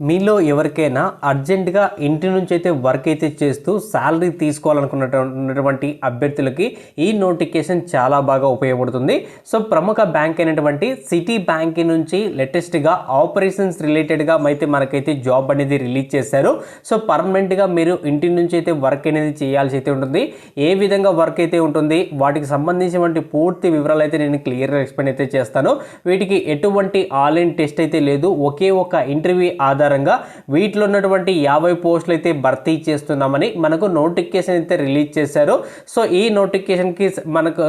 మీలో ఎవరికైనా అర్జెంటుగా ఇంటి నుంచి అయితే వర్క్ అయితే చేస్తూ శాలరీ తీసుకోవాలనుకున్నటువంటి అభ్యర్థులకి ఈ నోటిఫికేషన్ చాలా బాగా ఉపయోగపడుతుంది. సో ప్రముఖ బ్యాంక్ అయినటువంటి సిటీ బ్యాంక్ నుంచి లేటెస్ట్గా ఆపరేషన్స్ రిలేటెడ్గా అయితే మనకైతే జాబ్ అనేది రిలీజ్ చేశారు. సో పర్మనెంట్గా మీరు ఇంటి నుంచి అయితే వర్క్ అనేది చేయాల్సి అయితే ఉంటుంది. ఏ విధంగా వర్క్ అయితే ఉంటుంది వాటికి సంబంధించినటువంటి పూర్తి వివరాలు అయితే నేను క్లియర్గా ఎక్స్ప్లెయిన్ అయితే చేస్తాను. వీటికి ఎటువంటి ఆన్లైన్ టెస్ట్ అయితే లేదు. ఒకే ఒక ఇంటర్వ్యూ ఆధారంగా వీటిలో ఉన్నటువంటి యాభై పోస్టులు అయితే భర్తీ చేస్తున్నామని మనకు నోటిఫికేషన్ అయితే రిలీజ్ చేశారు. సో ఈ నోటిఫికేషన్కి మనకు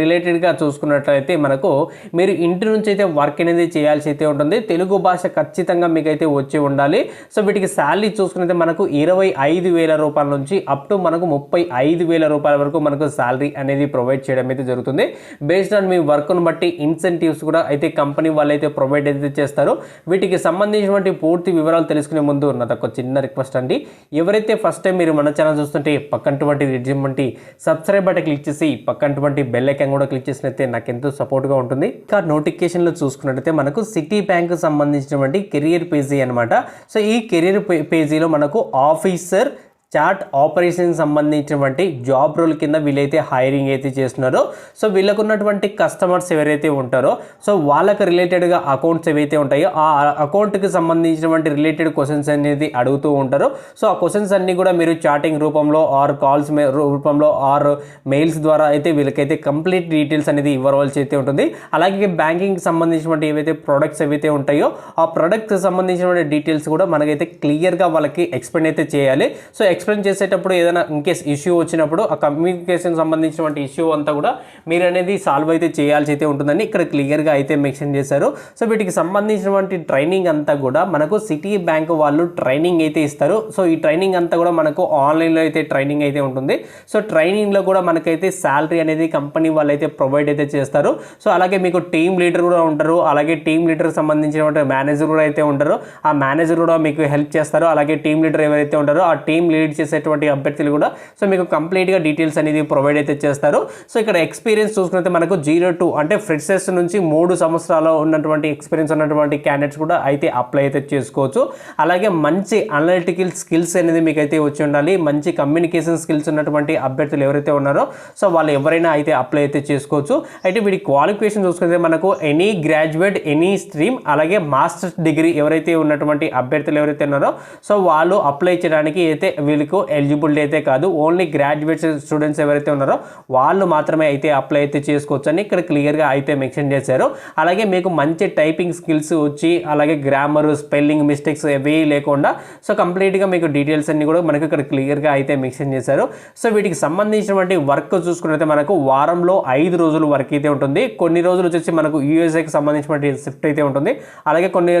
రిలేటెడ్గా చూసుకున్నట్లయితే మనకు మీరు ఇంటి నుంచి అయితే వర్క్ అనేది చేయాల్సి అయితే ఉంటుంది. తెలుగు భాష ఖచ్చితంగా మీకు అయితే వచ్చి ఉండాలి. సో వీటికి శాలరీ చూసుకున్నైతే మనకు ఇరవై ఐదు వేల రూపాయల నుంచి అప్ టు మనకు ముప్పై ఐదు వేల రూపాయల వరకు మనకు శాలరీ అనేది ప్రొవైడ్ చేయడం అయితే జరుగుతుంది. బేస్డ్ ఆన్ మీ వర్క్ను బట్టి ఇన్సెంటివ్స్ కూడా అయితే కంపెనీ వాళ్ళు అయితే ప్రొవైడ్ అయితే చేస్తారు. వీటికి సంబంధించినటువంటి పూర్తి వివరాలు తెలుసుకునే ముందు నాకు ఒక చిన్న రిక్వెస్ట్ అండి. ఎవరైతే ఫస్ట్ టైం మీరు మన ఛానల్ చూస్తుంటే పక్కనటువంటి రిజ్యూమ్వంటి సబ్స్క్రైబ్ బటన్ క్లిక్ చేసి పక్కనటువంటి బెల్ ఐకాన్ కూడా క్లిక్ చేసినైతే నాకు ఎంతో సపోర్ట్గా ఉంటుంది. ఇంకా నోటిఫికేషన్లో చూసుకున్నట్టయితే మనకు సిటీ బ్యాంక్ సంబంధించినటువంటి కెరియర్ పేజీ అనమాట సో ఈ కెరియర్ పేజీలో మనకు ఆఫీసర్ చాట్ ఆపరేషన్ సంబంధించినటువంటి జాబ్ రోల్ కింద వీళ్ళైతే హైరింగ్ అయితే చేస్తున్నారో. సో వీళ్ళకు ఉన్నటువంటి కస్టమర్స్ ఎవరైతే ఉంటారో సో వాళ్ళకి రిలేటెడ్గా అకౌంట్స్ ఏవైతే ఉంటాయో ఆ అకౌంట్కి సంబంధించినటువంటి రిలేటెడ్ క్వశ్చన్స్ అనేది అడుగుతూ ఉంటారు. సో ఆ క్వశ్చన్స్ అన్నీ కూడా మీరు చాటింగ్ రూపంలో ఆర్ కాల్స్ రూపంలో ఆర్ మెయిల్స్ ద్వారా అయితే వీళ్ళకైతే కంప్లీట్ డీటెయిల్స్ అనేది ఇవ్వవలసి అయితే ఉంటుంది. అలాగే బ్యాంకింగ్ సంబంధించినటువంటి ఏవైతే ప్రొడక్ట్స్ ఏవైతే ఉంటాయో ఆ ప్రొడక్ట్ సంబంధించినటువంటి డీటెయిల్స్ కూడా మనకైతే క్లియర్గా వాళ్ళకి ఎక్స్ప్లెయిన్ అయితే చేయాలి. సో ఎక్స్ప్లెయిన్ చేసేటప్పుడు ఏదైనా ఇన్కేస్ ఇష్యూ వచ్చినప్పుడు ఆ కమ్యూనికేషన్ సంబంధించినటువంటి ఇష్యూ అంతా కూడా మీరు అనేది సాల్వ్ అయితే చేయాల్సి అయితే ఉంటుందని ఇక్కడ క్లియర్గా అయితే మెన్షన్ చేశారు. సో వీటికి సంబంధించినటువంటి ట్రైనింగ్ అంతా కూడా మనకు సిటీ బ్యాంక్ వాళ్ళు ట్రైనింగ్ అయితే ఇస్తారు. సో ఈ ట్రైనింగ్ అంతా కూడా మనకు ఆన్లైన్లో అయితే ట్రైనింగ్ అయితే ఉంటుంది. సో ట్రైనింగ్లో కూడా మనకైతే శాలరీ అనేది కంపెనీ వాళ్ళు అయితే ప్రొవైడ్ అయితే చేస్తారు. సో అలాగే మీకు టీమ్ లీడర్ కూడా ఉంటారు. అలాగే టీమ్ లీడర్ సంబంధించినటువంటి మేనేజర్ కూడా అయితే ఉంటారు. ఆ మేనేజర్ కూడా మీకు హెల్ప్ చేస్తారు. అలాగే టీమ్ లీడర్ ఎవరైతే ఉంటారో ఆ టీమ్ లీడ్ చేసేటువంటి అభ్యర్థులు కూడా. సో మీకు కంప్లీట్గా డీటెయిల్స్ అనేది ప్రొవైడ్ అయితే చేస్తారు. సో ఇక్కడ ఎక్స్పీరియన్స్ చూసుకుంటే మనకు జీరో టూ అంటే ఫ్రెషర్స్ నుంచి మూడు సంవత్సరాలు ఉన్నటువంటి ఎక్స్పీరియన్స్ ఉన్నటువంటి క్యాండిడేట్స్ కూడా అయితే అప్లై అయితే చేసుకోవచ్చు. అలాగే మంచి అనలిటికల్ స్కిల్స్ అనేది మీకు అయితే వచ్చి ఉండాలి. మంచి కమ్యూనికేషన్ స్కిల్స్ ఉన్నటువంటి అభ్యర్థులు ఎవరైతే ఉన్నారో సో వాళ్ళు ఎవరైనా అయితే అప్లై అయితే చేసుకోవచ్చు. అయితే వీడి క్వాలిఫికేషన్ చూసుకుంటే మనకు ఎనీ గ్రాడ్యుయేట్ ఎనీ స్ట్రీమ్ అలాగే మాస్టర్స్ డిగ్రీ ఎవరైతే ఉన్నటువంటి అభ్యర్థులు ఎవరైతే ఉన్నారో సో వాళ్ళు అప్లై చేయడానికి అయితే వీళ్ళకు ఎలిజిబిలిటీ అయితే కాదు. ఓన్లీ గ్రాడ్యుయేట్ స్టూడెంట్స్ ఎవరైతే ఉన్నారో వాళ్ళు మాత్రమే అయితే అప్లై అయితే చేసుకోవచ్చు అని ఇక్కడ క్లియర్గా అయితే మెన్షన్ చేశారు. అలాగే మీకు మంచి టైపింగ్ స్కిల్స్ వచ్చి అలాగే గ్రామర్ స్పెల్లింగ్ మిస్టేక్స్ ఏవి లేకుండా సో కంప్లీట్గా మీకు డీటెయిల్స్ అన్ని కూడా మనకు ఇక్కడ క్లియర్గా అయితే మెన్షన్ చేశారు. సో వీటికి సంబంధించినటువంటి వర్క్ చూసుకున్నైతే మనకు వారంలో ఐదు రోజులు వర్క్ అయితే ఉంటుంది. కొన్ని రోజులు వచ్చేసి మనకు యూఎస్ఏకి సంబంధించినటువంటి షిఫ్ట్ అయితే ఉంటుంది. అలాగే కొన్ని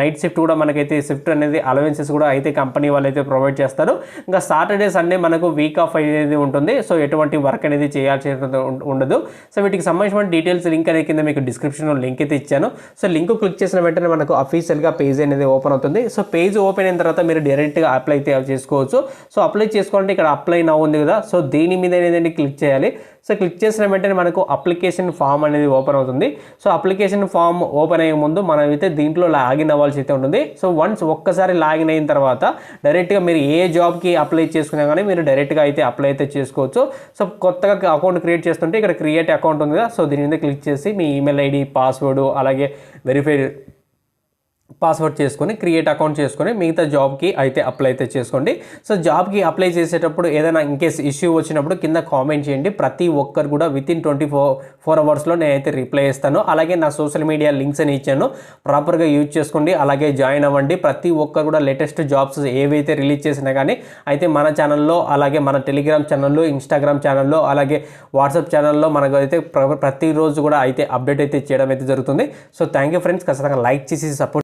నైట్ షిఫ్ట్ కూడా మనకైతే షిఫ్ట్ అనేది అలవెన్సెస్ కూడా అయితే కంపెనీ వాళ్ళు అయితే ప్రొవైడ్ చేస్తారు. ఇంకా సాటర్డే సండే మనకు వీక్ ఆఫ్ అనేది ఉంటుంది. సో ఎటువంటి వర్క్ అనేది చేయాల్సి ఉండదు. సో వీటికి సంబంధించిన డీటెయిల్స్ లింక్ అనేది కింద మీకు డిస్క్రిప్షన్లో లింక్ అయితే ఇచ్చాను. సో లింక్ క్లిక్ చేసిన వెంటనే మనకు అఫీషియల్గా పేజ్ అనేది ఓపెన్ అవుతుంది. సో పేజ్ ఓపెన్ అయిన తర్వాత మీరు డైరెక్ట్గా అప్లై అయితే చేసుకోవచ్చు. సో అప్లై చేసుకోవాలంటే ఇక్కడ అప్లై నా ఉంది కదా. సో దీని మీద అనేది క్లిక్ చేయాలి. సో క్లిక్ చేసిన వెంటనే మనకు అప్లికేషన్ ఫామ్ అనేది ఓపెన్ అవుతుంది. సో అప్లికేషన్ ఫామ్ ఓపెన్ అయ్యే ముందు మనం అయితే దీంట్లో లాగిన్ అవ్వాల్సి అయితే ఉంటుంది. సో వన్స్ ఒక్కసారి లాగిన్ అయిన తర్వాత డైరెక్ట్గా మీరు ఏ జాబ్కి అప్లై చేసుకున్నా కానీ మీరు డైరెక్ట్గా అయితే అప్లై అయితే చేసుకోవచ్చు. సో కొత్తగా అకౌంట్ క్రియేట్ చేస్తుంటే ఇక్కడ క్రియేట్ అకౌంట్ ఉంది కదా సో దీని మీద క్లిక్ చేసి మీ ఈమెయిల్ ఐడి పాస్వర్డ్ అలాగే వెరిఫై పాస్వర్డ్ చేసుకొని క్రియేట్ అకౌంట్ చేసుకొని మిగతా జాబ్కి అయితే అప్లై అయితే చేసుకోండి. సో జాబ్కి అప్లై చేసేటప్పుడు ఏదైనా ఇన్కేస్ ఇష్యూ వచ్చినప్పుడు కింద కామెంట్ చేయండి. ప్రతి ఒక్కరు కూడా within twenty four four అవర్స్లో నేనైతే రిప్లై ఇస్తాను అలాగే నా సోషల్ మీడియా లింక్స్ అని ఇచ్చాను. ప్రాపర్గా యూజ్ చేసుకోండి. అలాగే జాయిన్ అవ్వండి. ప్రతి ఒక్కరు కూడా లేటెస్ట్ జాబ్స్ ఏవైతే రిలీజ్ చేసినా కానీ అయితే మన ఛానల్లో అలాగే మన టెలిగ్రామ్ ఛానల్లో ఇన్స్టాగ్రామ్ ఛానల్లో అలాగే వాట్సాప్ ఛానల్లో మనకు అయితే ప్ర- ప్రతిరోజు కూడా అయితే అప్డేట్ అయితే చేయడం అయితే జరుగుతుంది. సో థ్యాంక్ యూ ఫ్రెండ్స్ ఖచ్చితంగా లైక్ చేసి సపోర్ట్